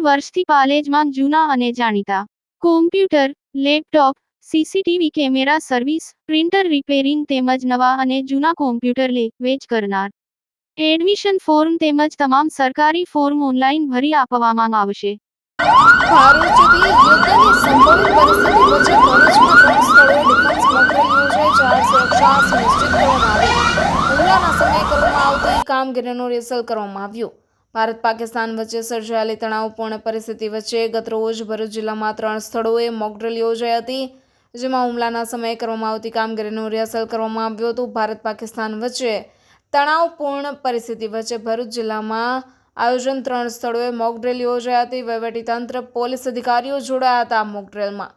વર્ષથી પાલેજમાં જૂના અને જાણીતા. Computer laptop CCTV camera service printer repairing તેમજ નવા અને જૂના કોમ્પ્યુટર લે, વેચ કરનાર. એડમિશન ફોર્મ તેમજ તમામ સરકારી ફોર્મ ઓનલાઈન ભરી આપવામાં આવશે. સુરક્ષા સુનિશ્ચિત કરવામાં આવી. કામગીરીનું રિઝલ્ટ કરવામાં આવ્યું. ભારત પાકિસ્તાન વચ્ચે સર્જાયેલી તણાવપૂર્ણ પરિસ્થિતિ વચ્ચે ગતરોજ ભરૂચ જિલ્લામાં ત્રણ સ્થળોએ મોકડ્રીલ યોજાઈ હતી, જેમાં હુમલાના સમયે કરવામાં આવતી કામગીરીનું રિહર્સલ કરવામાં આવ્યું હતું. ભારત પાકિસ્તાન વચ્ચે તણાવપૂર્ણ પરિસ્થિતિ વચ્ચે ભરૂચ જિલ્લામાં આયોજન ત્રણ સ્થળોએ મોકડ્રીલ યોજાઈ હતી. વહીવટીતંત્ર, પોલીસ અધિકારીઓ જોડાયા હતા મોકડ્રીલમાં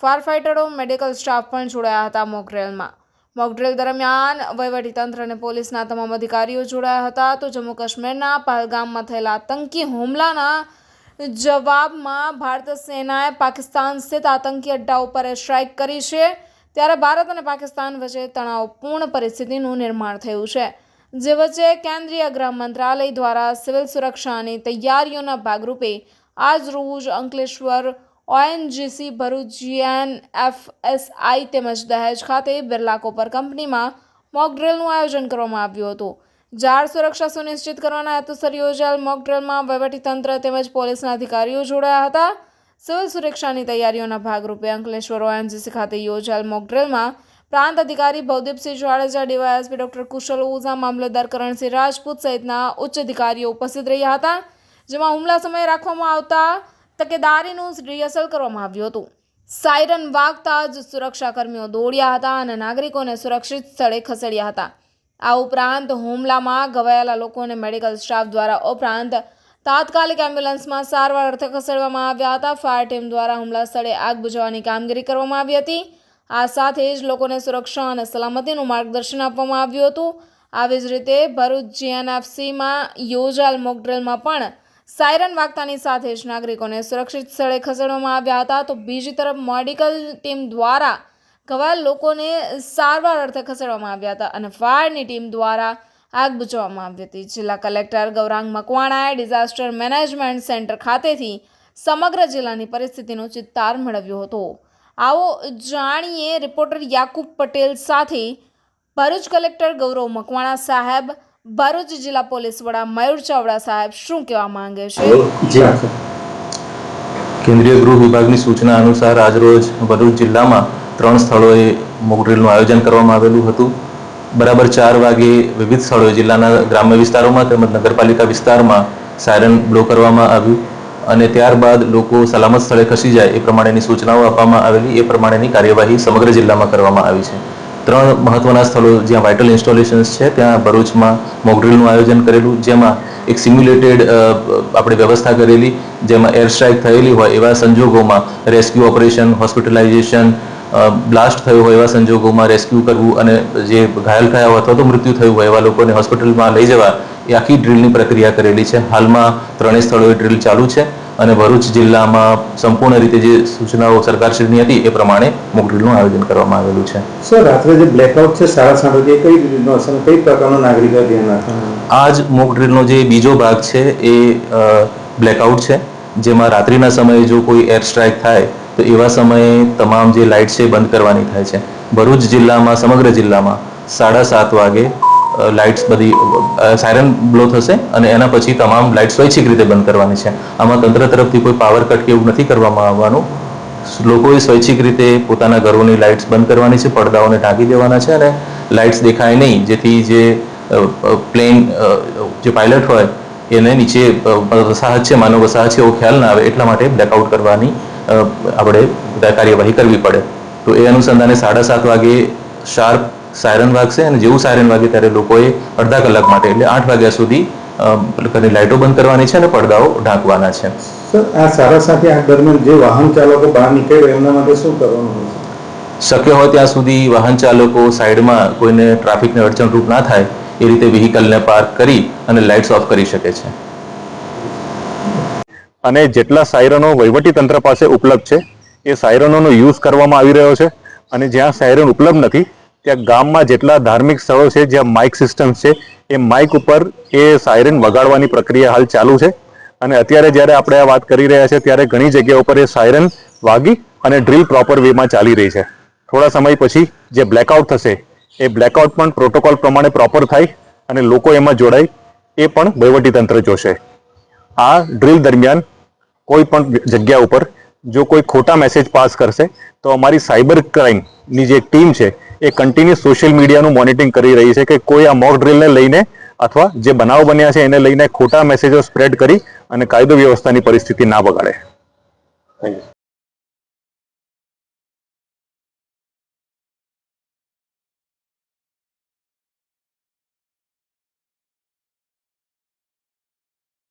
ફાયર ફાઇટરો મેડિકલ સ્ટાફ પણ જોડાયા હતા મોકડ્રીલમાં મોકડ્રીલ દરમિયાન વહીવટીતંત્ર અને પોલીસના તમામ અધિકારીઓ જોડાયા હતા તો જમ્મુ કાશ્મીરના પહલગામમાં થયેલા આતંકી હુમલાના જવાબમાં ભારત સેનાએ પાકિસ્તાન સ્થિત આતંકી અડ્ડા ઉપર સ્ટ્રાઇક કરી છે. ત્યારે ભારત અને પાકિસ્તાન વચ્ચે તણાવપૂર્ણ પરિસ્થિતિનું નિર્માણ થયું છે, જે વચ્ચે કેન્દ્રીય ગૃહ મંત્રાલય દ્વારા સિવિલ સુરક્ષાની તૈયારીઓના ભાગરૂપે આજ રોજ અંકલેશ્વર ઓએનજીસી ભરૂચ જીએન એફએસઆઈ તેમજ દહેજ ખાતે બિરલા કોપર કંપનીમાં મોક ડ્રિલનું આયોજન કરવામાં આવ્યું હતું. જાળ સુરક્ષા સુનિશ્ચિત કરવાના હેતુસર યોજાયેલ મોક ડ્રિલમાં વહીવટીતંત્ર તેમજ પોલીસના અધિકારીઓ જોડાયા હતા. સિવિલ સુરક્ષાની તૈયારીઓના ભાગરૂપે અંકલેશ્વર ઓએનજીસી ખાતે યોજાયેલ મોક ડ્રિલમાં પ્રાંત અધિકારી ભવદીપસિંહ જાડેજા, ડીવાયએસપી ડોક્ટર કુશલ ઓઝા મામલતદાર કરણસિંહ રાજપૂત સહિતના ઉચ્ચ અધિકારીઓ ઉપસ્થિત રહ્યા હતા, જેમાં હુમલા સમયે રાખવામાં આવતા તકેદારીનું રિહર્સલ કરવામાં આવ્યું હતું. સાયરન વાગતા જ સુરક્ષાકર્મીઓ દોડ્યા હતા અને નાગરિકોને સુરક્ષિત સ્થળે ખસેડ્યા હતા. આ ઉપરાંત હુમલામાં ઘવાયેલા લોકોને મેડિકલ સ્ટાફ દ્વારા ઉપરાંત તાત્કાલિક એમ્બ્યુલન્સમાં સારવાર અર્થે ખસેડવામાં આવ્યા હતા. ફાયર ટીમ દ્વારા હુમલા સ્થળે આગ બુઝાવવાની કામગીરી કરવામાં આવી હતી. આ સાથે જ લોકોને સુરક્ષા અને સલામતીનું માર્ગદર્શન આપવામાં આવ્યું હતું. આવી જ રીતે ભરૂચ જીએનએફસીમાં યોજાયેલ મોકડ્રિલમાં પણ સાયરન વાગતાની સાથે જ નાગરિકોને સુરક્ષિત સ્થળે ખસેડવામાં આવ્યા હતા. તો બીજી તરફ મેડિકલ ટીમ દ્વારા ઘવાયેલ લોકોને સારવાર અર્થે ખસેડવામાં આવ્યા હતા અને ફાયરની ટીમ દ્વારા આગ બુજવામાં આવી હતી. જિલ્લા કલેક્ટર ગૌરાંગ મકવાણાએ ડિઝાસ્ટર મેનેજમેન્ટ સેન્ટર ખાતેથી સમગ્ર જિલ્લાની પરિસ્થિતિનો ચિત્તાર મેળવ્યો હતો. આવો જાણીએ રિપોર્ટર યાકુબ પટેલ સાથે ભરૂચ કલેક્ટર ગૌરવ મકવાણા સાહેબ ભરૂચ જિલ્લા પોલીસ વડા મયુર ચાવડા સાહેબ શું કહેવા માંગે છે? કેન્દ્રીય ગૃહ વિભાગની સૂચના અનુસાર આજરોજ ભરૂચ જિલ્લામાં ત્રણ સ્થળોએ મોકડ્રીલનું આયોજન કરવામાં આવેલું હતું. બરાબર ચાર વાગે વિવિધ સ્થળોએ જિલ્લાના ગ્રામ્ય વિસ્તારોમાં તેમજ નગરપાલિકા વિસ્તારમાં સાયરન બ્લો કરવામાં આવ્યું અને ત્યારબાદ લોકો સલામત સ્થળે ખસી જાય એ પ્રમાણેની સૂચનાઓ આપવામાં આવેલી. એ પ્રમાણેની કાર્યવાહી સમગ્ર જિલ્લામાં કરવામાં આવી છે. ત્રણ મહત્વના સ્થળો જ્યાં વાઇટલ ઇન્સ્ટોલેશન્સ છે, ત્યાં ભરૂચમાં મોકડ્રીલનું આયોજન કરેલું, જેમાં એક સિમ્યુલેટેડ આપણે વ્યવસ્થા કરેલી, જેમાં એર સ્ટ્રાઇક થયેલી હોય એવા સંજોગોમાં રેસ્ક્યુ ઓપરેશન હોસ્પિટલાઇઝેશન બ્લાસ્ટ થયો હોય એવા સંજોગોમાં રેસ્ક્યુ કરવું અને જે ઘાયલ થયા હોય અથવા તો મૃત્યુ થયું હોય એવા લોકોને હોસ્પિટલમાં લઈ જવા એ આખી ડ્રીલની પ્રક્રિયા કરેલી છે. હાલમાં ત્રણેય સ્થળોએ ડ્રીલ ચાલુ છે. અને ભરૂચ જિલ્લામાં સંપૂર્ણ રીતે જે સૂચનાઓ સરકારશ્રીની હતી એ પ્રમાણે મોક ડ્રીલનું આયોજન કરવામાં આવેલું છે. સર રાત્રે જે બ્લેકઆઉટ છે સાડા સાત વાગે કઈ રીતનો અસર કઈ પ્રકારનો નાગરિકો ધ્યાન રાખવાનું આ જ મોક ડ્રીલનો જે બીજો ભાગ છે એ બ્લેકઆઉટ છે જેમાં રાત્રિના સમયે જો કોઈ એર સ્ટ્રાઇક થાય તો એવા સમયે તમામ જે લાઇટ છે એ બંધ કરવાની થાય છે. ભરૂચ જિલ્લામાં સમગ્ર જિલ્લામાં સાડા સાત વાગે લાઇટ્સ બધી સાયરન બ્લો થશે અને એના પછી તમામ લાઇટ સ્વૈચ્છિક રીતે બંધ કરવાની છે. આમાં તંત્ર તરફથી કોઈ પાવર કટ કે એવું નથી કરવામાં આવવાનું. લોકોએ સ્વૈચ્છિક રીતે પોતાના ઘરોની લાઇટ્સ બંધ કરવાની છે, પડદાઓને ઢાંકી દેવાના છે અને લાઇટ્સ દેખાય નહીં. જેથી જે પ્લેન જે પાયલટ હોય, એને નીચે વસાહત છે, માનવ વસાહત છે, એવો ખ્યાલ ના આવે એટલા માટે બ્લેકઆઉટ કરવાની આપણે કાર્યવાહી કરવી પડે. તો એ અનુસંધાને સાડા સાત વાગે શાર્પ સાયરન વાગશે અને જેવું સાયરન વાગે ત્યારે લોકોએ અડધા કલાક માટે એટલે આઠ વાગ્યા સુધી ઘરની લાઇટો બંધ કરવાની છે અને પડદાઓ ઢાંકવાના છે. સર આ સારા સાથે આ દરમિયાન જે વાહન ચાલકો બહાર નીકળે એમના માટે શું કરવાનું શક્ય હોય ત્યાં સુધી વાહન ચાલકો સાઈડમાં કોઈને ટ્રાફિકને અડચણરૂપ ના થાય એ રીતે વ્હીકલને પાર્ક કરી અને લાઇટ્સ ઓફ કરી શકે છે. અને જેટલા સાયરનો વહીવટી તંત્ર પાસે ઉપલબ્ધ છે એ સાયરનોનો યુઝ કરવામાં આવી રહ્યો છે અને જ્યાં સાયરન ઉપલબ્ધ નથી ત્યાં ગામમાં જેટલા ધાર્મિક સ્થળો છે, જ્યાં માઇક સિસ્ટમ છે, એ માઇક ઉપર એ સાયરન વગાડવાની પ્રક્રિયા હાલ ચાલુ છે. અને અત્યારે જ્યારે આપણે આ વાત કરી રહ્યા છે ત્યારે ઘણી જગ્યાઓ પર એ સાયરન વાગી અને ડ્રીલ પ્રોપર વેમાં ચાલી રહી છે. થોડા સમય પછી જે બ્લેકઆઉટ થશે, એ બ્લેકઆઉટ પણ પ્રોટોકોલ પ્રમાણે પ્રોપર થાય અને લોકો એમાં જોડાય, એ પણ વહીવટીતંત્ર જોશે. આ ડ્રીલ દરમિયાન કોઈ પણ જગ્યા ઉપર જો કોઈ ખોટા મેસેજ પાસ કરશે, તો અમારી સાયબર ક્રાઇમની જે ટીમ છે એ કન્ટિન્યુ સોશિયલ મીડિયાનું મોનિટરિંગ કરી રહી છે કે કોઈ આ મોક ડ્રીલને લઈને અથવા જે બનાવ બન્યા છે એને લઈને ખોટા મેસેજો સ્પ્રેડ કરી અને કાયદો વ્યવસ્થાની પરિસ્થિતિ ના બગાડે.